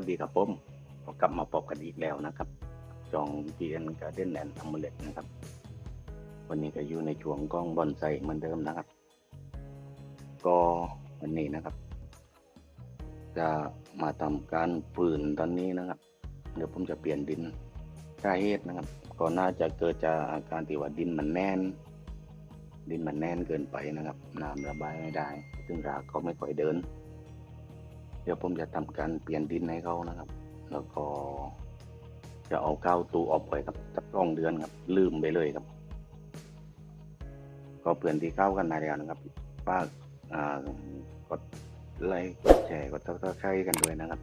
วัสดีครับผมก็กลับมาพบกันอีกแล้วนะครับจอง GN Garden and a m u l e t นะครับ วันนี้ก็อยู่ในช่วงกล้องบอนไซเหมือนเดิมนะครับ ก็วันนี้นะครับ จะมาทำการฝืนตอนนี้นะครับ เดี๋ยวผมจะเปลี่ยนดินสาเหตุนะครับ ก็น่าจะเกิดจากอาการที่ว่าดินมันแน่น ดินมันแน่นเกินไปนะครับน้ำระบายไม่ได้ ซึ่งรากก็ไม่ค่อยเดิน เดี๋ยวผมจะทำการเปลี่ยนดินให้เขานะครับ แล้วก็ จะเอาเข้าตู้อบไว้ครับสักสองเดือนครับ ลืมไปเลยครับ ก็เพื่อนที่เข้ากันมาแล้วนะครับฝากอ่ากดไลค์กดแชร์กดซับสไครต์กันด้วยนะครับ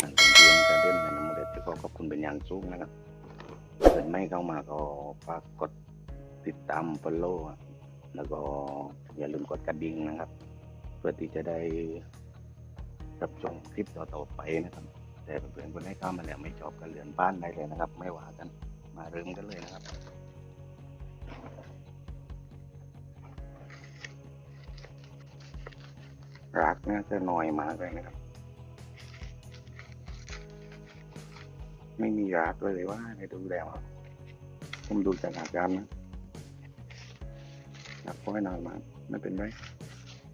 ทางเรียนการเด่นในน้ำมันเด็ดก็ขอบคุณเป็นอย่างสูงนะครับเพื่อนไม่เข้ามาก็ฝากกดติดตามฟอลโล่แล้วก็อย่าลืมกดกระดิ่งนะครับ เพื่อที่จะได้ รับชมคลิปต่อๆไปนะครับ แต่เพื่อนๆคนให้เข้ามาแล้วไม่ชอบกันเรือนบ้านได้เลยนะครับ ไม่ว่ากันมาเริ่มกันเลยนะครับรักน่าจะหน้อยมากเลยนะครับ ไม่มีรักเลยว่าในดูแล้วผมดูจากอาการนะรักก็ไม่น้อยมากไม่เป็นไร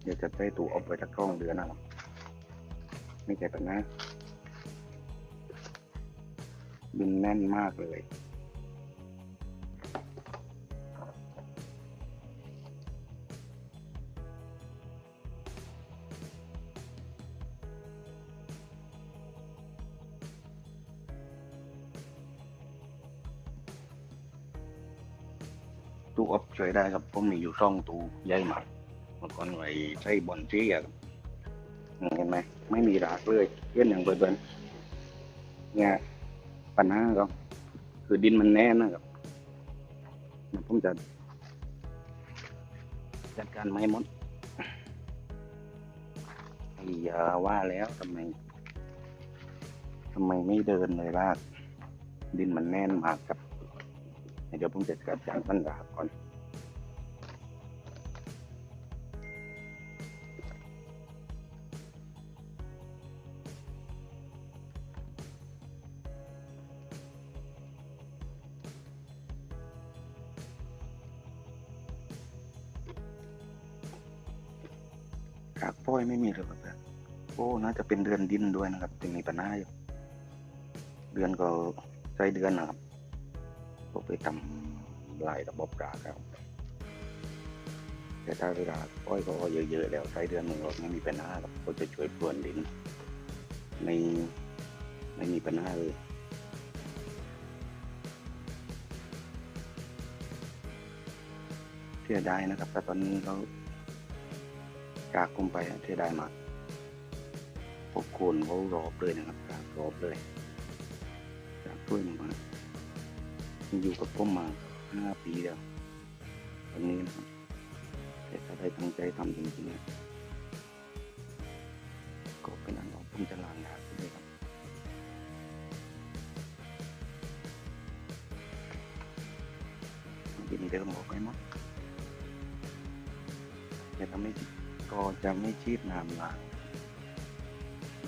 เดี๋ยวจะได้ถูเอาไปสักกล้องเดือนนะครับ ไม่ใช่ปัญหาบินแน่นมากเลยตู้อบช่วยได้ครับผมมีอยู่ช่องตู้ใหญ่มากเมื่อก่อนไว้ใช้บอลเจียครับเห็นไหม ไม่มีรากเลยเย็นอย่างเบิดๆเนี่ยปัญหาก็คือดินมันแน่นนะครับผมจะจัดการไม้มดไอ้ยาว่าแล้วทำไมทำไมไม่เดินเลยรากดินมันแน่นมากครับ เดี๋ยวผมจะจัดการปัญหาก่อน กากป้อยไม่มีเลยครับโอ้น่าจะเป็นเดือนดินด้วยนะครับจึงมีปัญหาอยู่เดือนก็ใช้เดือนนะครับผมไปทำลายระบบกากครับ แต่ถ้าเวลาอ้อยก็เยอะๆแล้วใช้เดือนหนึ่งก็ไม่มีปัญหาครับก็จะช่วยพรวนดินไม่ไม่มีปัญหาเลยเสียดายนะครับแต่ตอนนี้เรา กากคุมไปที่ไดายมากพวกโคนเขารอบเลยนะครับกากรอบเลยกากช่วยมาอยู่กับผมมาห้าปีแล้วตอนนี้นะครับแต่ถ้าได้ตั้งใจทำจริงๆ จะไม่ชีดน้ำล้าง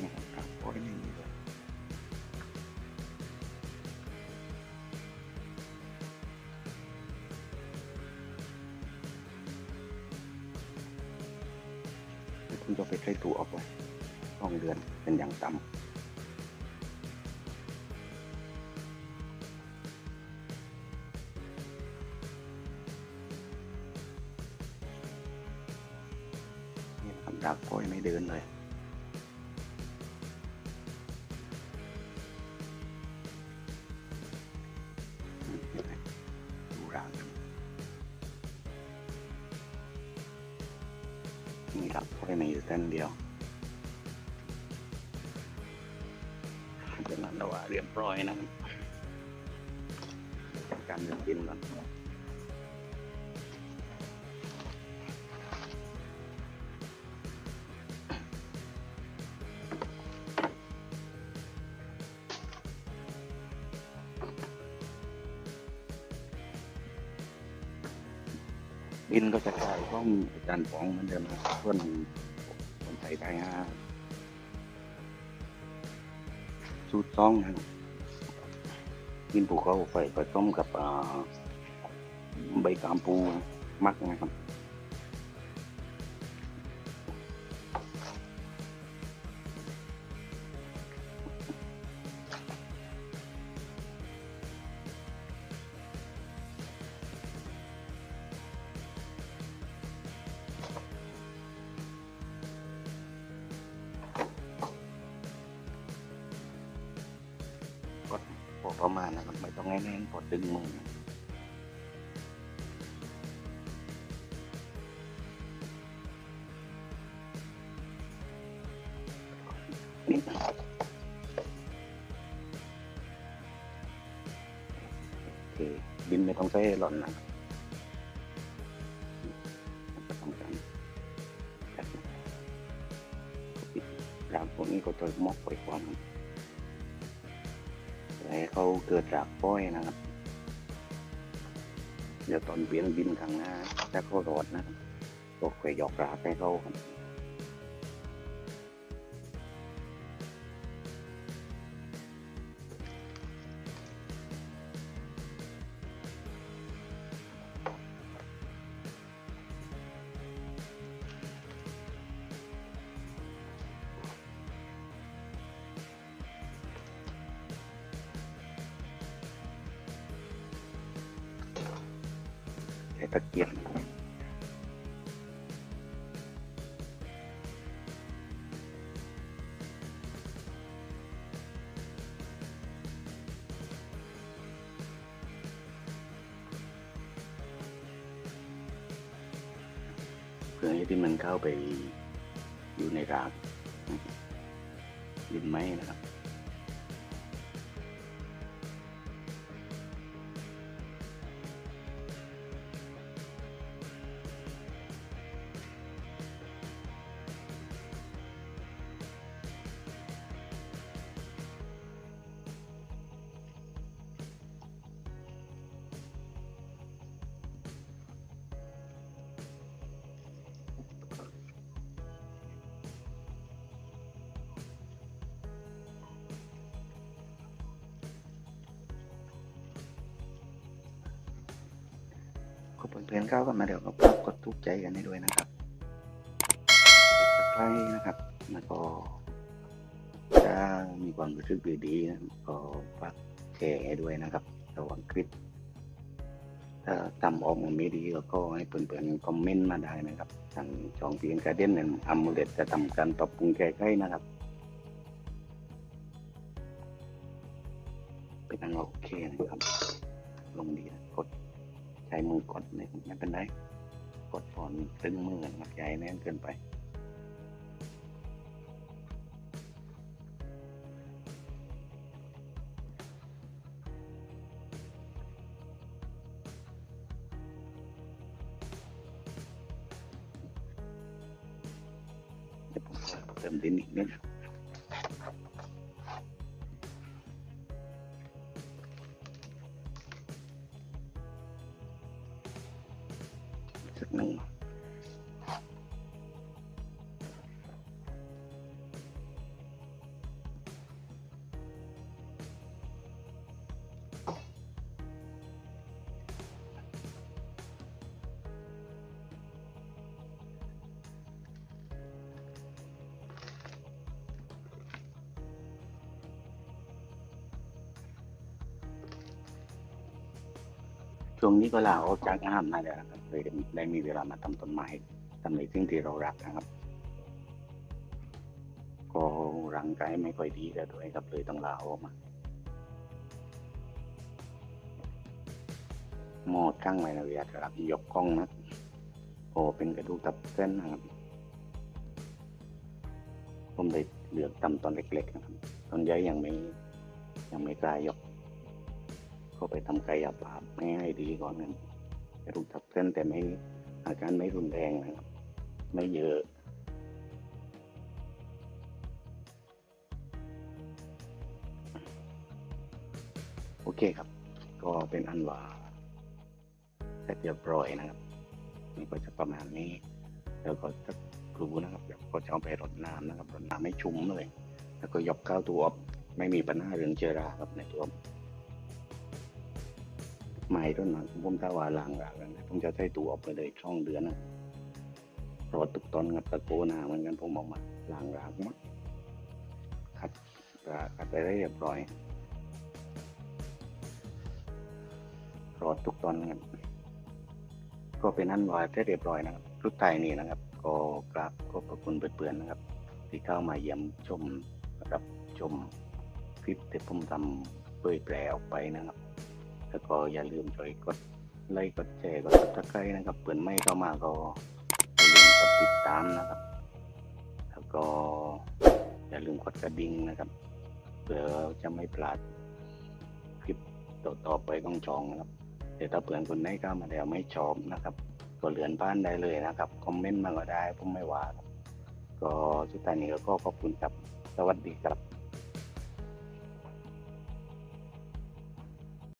นี่ครับปล่อยนี่เลยคุณจะไปใช้ตู้ออกไว้องเดือนเป็นอย่างต่ำ ดักปล่อยไม่เดินเลยนไหมดูรางกันนี่ครับปล่อยมาอยู่เส้นเดียวเป็นนั้นแล้วว่าเรียบร้อยนะครับการเรื่องดินก่อน บินก็จะกลาห้องอาจารย์ฟองเหมือนเดิมนะส่วนคนไทยได้ฮะสูตรซ่องนะกินภูเขาไฟผสมกับใบกามปูมักนะครับ พอประมาณนะครับไม่ต้องแน่นพอดึงมือโอเคดินไม่ต้องใช้หล่อนนะครับก็ต้องการงพวกนี้ก็จะมอกไปความ ให้เขาเกิดจากป้อยนะครับ เดี๋ยวตอนเปลี่ยนบินข้างหน้าถ้าเขารอดนะครับก็คอยหยอกรากให้เขาครับ ตะเกียบเพื่อให้ที่มันเข้าไปอยู่ในรากดินไม้นะครับ ก็เพื่อนๆเข้ากันมาเดี๋ยวก็กดทุกใจกันให้ด้วยนะครับสักไครนะครับแล้วก็ถ้ามีความรู้สึกดีๆนะก็ฝากแชร์ด้วยนะครับระหว่างคลิปถ้าทำออกมาไม่ดีก็ให้เพื่อนๆคอมเมนต์มาได้นะครับทางช่องพีนการเด่นนั้นอัมเลตจะทำการปรับปรุงแก้ไขนะครับเป็นอันโอเคนะครับลงดีนะ ช้มือกดไม่ไม่เป็นไร กดฟอนตึงมือนะครับอย่าให้แน่นเกินไปเดี๋ยวผมเติมดินอีกนิด สัก ช่วงนี้ก็ลาออกจากงานมาแล้วครับเลยได้มีเวลามาทำต้นไม้ทำในสิ่งที่เรารักนะครับ ก็ร่างกายไม่ค่อยดีแล้วด้วยครับเลยต้องลาออกมาหมอตั้งไว้นะเวียดครับยกกล้องนะโอเป็นกระดูกตับเส้นนะครับ ผมได้เลือกตำตอนเล็กๆนะครับ ตอนใหญ่ยังไม่ยังไม่กล้ายก ก็ไปทำกายภาพให้ให้ดีก่อนนะกระดูกทับเส้นแต่ไม่อาการไม่รุนแรงนะครับ ไม่เยอะโอเคครับ ก็เป็นอันว่าเสร็จเรียบร้อยนะครับนี่ก็จะประมาณนี้ แล้วก็สักครูนะครับเดี๋ยวก็จะเอาไปรดน้ำนะครับรดน้ำให้ชุ่มเลย แล้วก็ยกข้าวตัวอบไม่มีปัญหาเรื่องเชื้อราครับในตัว ไม้ต้นนั้นผมถ้าว่าล้างรากแล้วนะผมจะใช้ตัวออกไปเลยช่องเดือนนะรอตุกตอนกับตะโกนาเหมือนกันผมออกมาล้างรากหมดคัดระคัดไปได้เรียบร้อยรอตุกตอนกันก็เป็นนั่นว่าได้เรียบร้อยนะครับรุดไทยนี่นะครับ ก็กราบขอบพระคุณเพื่อนๆนะครับ ที่เข้ามาเยี่ยมชมรับชมคลิปที่ผมทำเผยแพร่ออกไปนะครับ แล้วก็อย่าลืมช่วยกดไลค์กดแชร์กดติดตามนะครับเพื่อไม่เข้ามาก็อย่าลืมกดติดตามนะครับ แล้วก็อย่าลืมกดกระดิ่งนะครับเพื่อจะไม่พลาดคลิปต่อๆไปของช่องนะครับแต่ถ้าเพื่อนคนไหนเข้ามาแล้วไม่ชอบนะครับก็เลือนบ้านได้เลยนะครับคอมเมนต์มาก็ได้ผมไม่ว่าก็สุดท้ายนี้ก็ขอบคุณครับ สวัสดีครับ